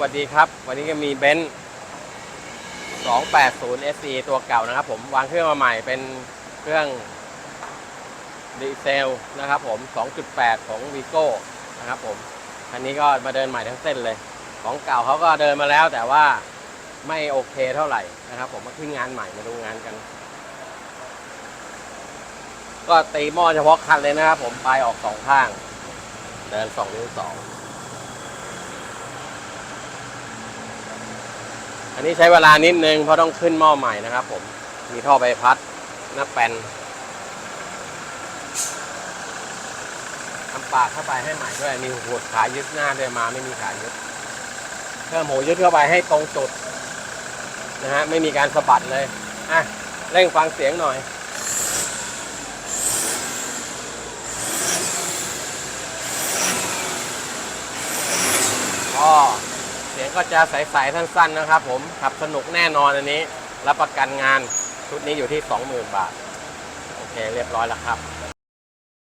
สวัสดีครับ วันนี้ก็มีเบนซ์280 SE ตัวเก่านะครับผม วางเครื่องมาใหม่เป็นเครื่องดีเซลนะครับผม 2.8 ของ v ีโก้นะครับผมคันนี้ก็มาเดินใหม่ทั้งเส้นเลย ของเก่าเขาก็เดินมาแล้วแต่ว่าไม่โอเคเท่าไหร่นะครับผมมาขึ้นงานใหม่มาดูงานกัน ก็ตีหม้อเฉพาะคันเลยนะครับผมปลายออกสองข้าง เดินสองนิ้วส อันนี้ใช้เวลานิดนึงเพราะต้องขึ้นหม้อใหม่นะครับ ผม มีท่อใบพัดหน้าแปนทำปากเข้าไปให้ใหม่ด้วย มีหัวขายึดหน้าด้วยมาไม่มีขายึด เพิ่มหัวยึดเข้าไปให้ตรงจุดนะฮะ ไม่มีการสะบัดเลย อะ เร่งฟังเสียงหน่อย ก็เสียง ก็จะใสๆสั้นๆนะครับผมขับสนุกแน่นอนอันนี้ รับประกันงานชุดนี้อยู่ที่ 20,000 บาท โอเคเรียบร้อยแล้วครับ